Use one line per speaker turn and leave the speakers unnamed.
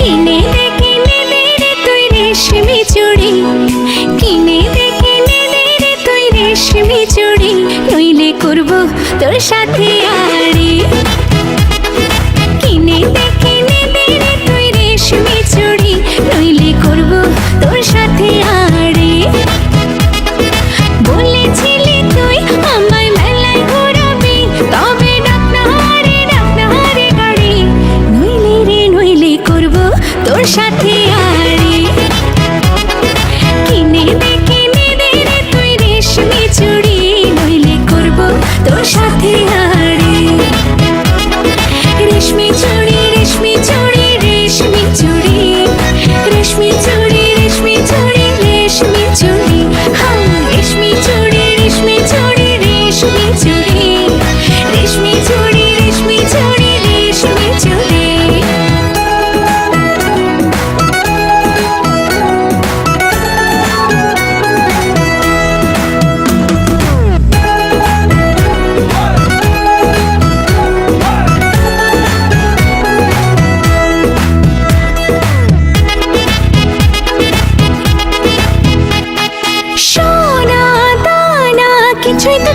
কিনে দে কিনে তুই রেশমি চুড়ি। কিনে দে কিনে তুই রেশমি চুড়ি। নইলে করব তোর সাথে রেশমি চুড়ি রেশমি চুড়ি রেশমি কিছুই তো